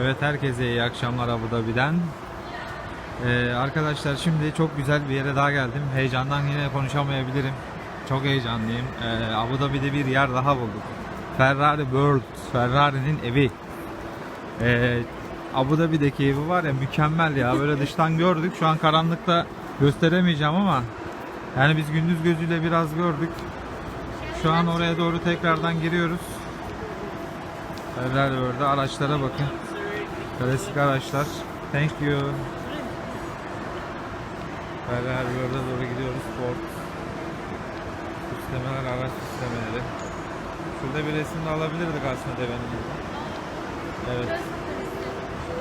Evet herkese iyi akşamlar Abu Dhabi'den. Ee, arkadaşlar şimdi çok güzel bir yere daha geldim. Heyecandan yine konuşamayabilirim. Çok heyecanlıyım. Ee, Abu Dhabi'de bir yer daha bulduk. Ferrari World, Ferrari'nin evi. Ee, Abu Dhabi'deki evi var ya mükemmel ya. Böyle dıştan gördük. Şu an karanlıkta gösteremeyeceğim ama yani biz gündüz gözüyle biraz gördük. Şu an oraya doğru tekrardan giriyoruz. Ferrari World'da araçlara bakın. Klasik araçlar. Thank you. Ferrari World'a doğru gidiyoruz. Ford. Süslemeler, araç süslemeleri. Şurada bir resim de alabilirdik aslında devenin. Evet.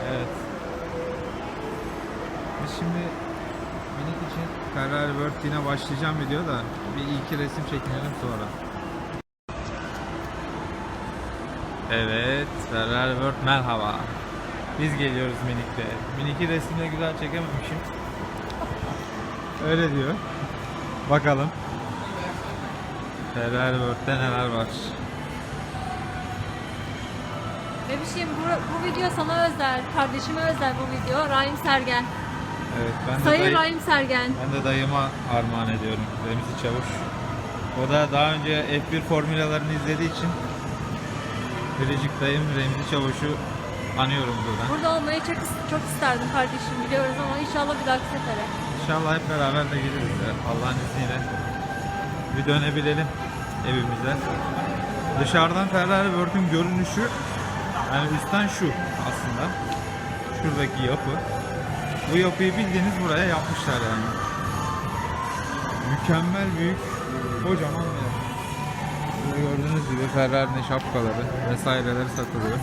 Evet. Biz şimdi minik için Ferrari World yine başlayacağım video da bir iki resim çekinelim sonra. Evet, Ferrari World merhaba. Biz geliyoruz minikle. Miniki resimle güzel çekememişim. Öyle diyor. Bakalım. Ferrari World'de neler var. Bebişim bu, bu video sana özel, kardeşime özel bu video. Rahim Sergen. Evet, ben de, Sayın dayı- Rahim Sergen. ben de dayıma armağan ediyorum. Remzi Çavuş. O da daha önce F1 formülalarını izlediği için Biricik dayım Remzi Çavuş'u anıyorum buradan. Burada olmayı çok çok isterdim kardeşim biliyoruz ama inşallah bir dahaki sefere. İnşallah hep beraber de geliriz ya, Allah'ın izniyle. Bir dönebilelim evimize. Dışarıdan Ferrari World'ün görünüşü yani üstten şu aslında. Şuradaki yapı. Bu yapıyı bildiğiniz buraya yapmışlar yani. Mükemmel büyük, kocaman bir yer. Burada gördüğünüz gibi Ferrari'nin şapkaları vesaireleri satılıyor.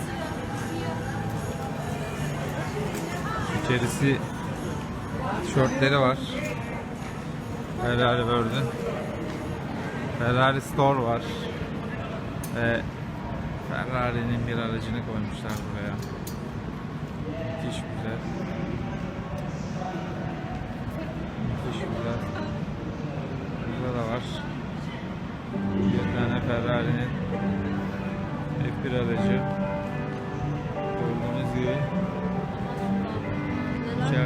İçerisi tişörtleri var. Ferrari World'ün. Ferrari Store var. Ve Ferrari'nin bir aracını koymuşlar buraya. Müthiş güzel. Müthiş güzel. Burada da var. Bir tane Ferrari'nin F1 aracı.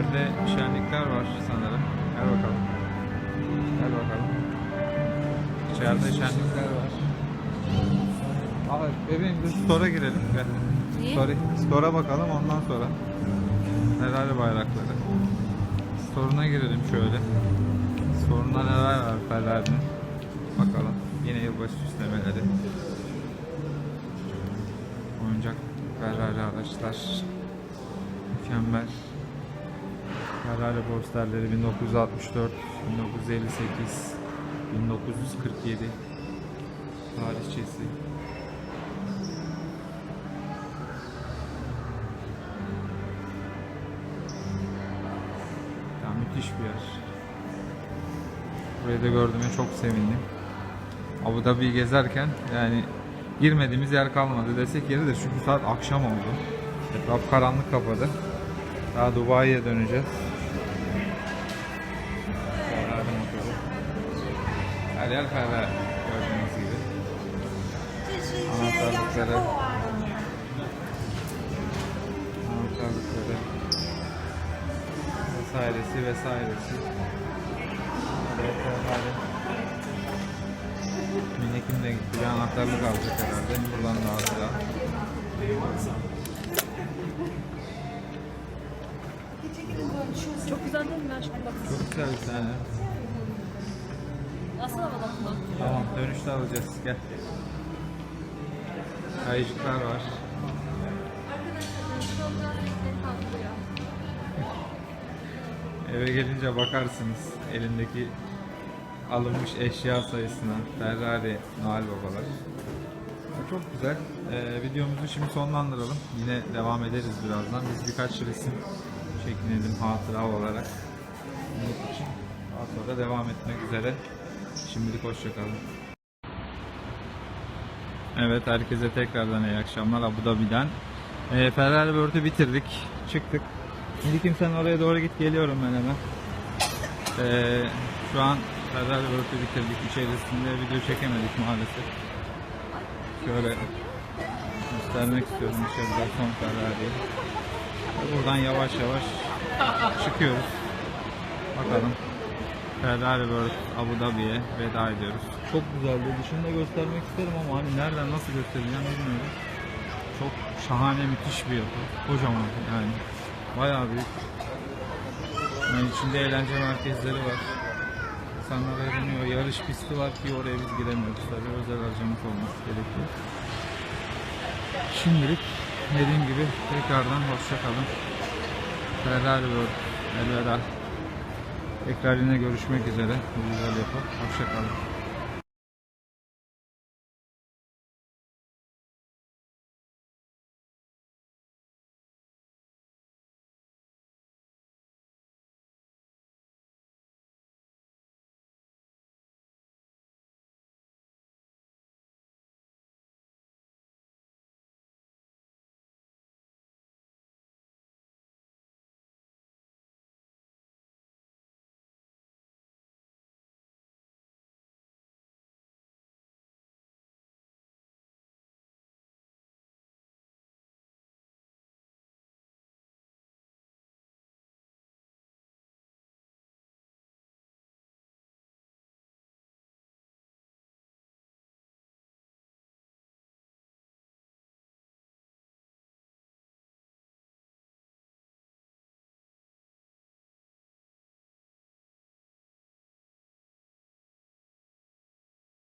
İçeride şenlikler var sanırım. Gel bakalım. Gel bakalım. İçeride şenlikler var. Aa, bebeğim biz store'a girelim. Gel. Niye? Story, store'a bakalım ondan sonra. Ferrari bayrakları. Store'una girelim şöyle. Store'unda neler var Ferrari'nin. Bakalım. Yine yılbaşı süslemeleri. Oyuncak Ferrari araçlar. Mükemmel. Ferrari posterleri 1964, 1958, 1947 tarihçesi. Ya müthiş bir yer. Burayı da gördüğüme çok sevindim. Abu Dhabi'yi gezerken yani girmediğimiz yer kalmadı desek yeridir çünkü saat akşam oldu. Etraf karanlık kapadı. Daha Dubai'ye döneceğiz. Yer Ferrari gördüğünüz gibi. Anahtarlıkları. Anahtarlıkları. Vesairesi vesairesi. Minekim de gitti. Bir anahtarlık alacak herhalde. Buradan da alacak. Çok güzel değil mi aşkım bak. Çok güzel bir tane. Asıl havadan kulak. Tamam dönüşte alacağız. Gel. Kayıcıklar var. Eve gelince bakarsınız elindeki alınmış eşya sayısına. Ferrari Noel babalar. Çok güzel. Ee, videomuzu şimdi sonlandıralım. Yine devam ederiz birazdan. Biz birkaç resim çekinelim hatıra olarak. Bunun için. Sonra devam etmek üzere. Şimdilik hoşçakalın. Evet herkese tekrardan iyi akşamlar Abu Dhabi'den. Ee, Ferrari World'ü bitirdik. Çıktık. Nilikim sen oraya doğru git geliyorum ben hemen. Ee, şu an Ferrari World'ü bitirdik. İçerisinde video çekemedik maalesef. Şöyle göstermek istiyorum dışarıda son Ferrari'yi. Buradan yavaş yavaş çıkıyoruz. Bakalım. Ferrari World Abu Dhabi'ye veda ediyoruz. Çok güzeldi. Dışında göstermek isterim ama hani nereden nasıl göstereceğim bilmiyorum. Çok şahane müthiş bir yapı. Kocaman yani. Bayağı büyük. Yani içinde eğlence merkezleri var. İnsanlar eğleniyor. Yarış pisti var ki oraya biz giremiyoruz tabii. Özel aracımız olması gerekiyor. Şimdilik dediğim gibi tekrardan hoşça kalın. Ferrari World elveda. Tekrar yine görüşmek üzere. Güzel yapı. Hoşça kalın.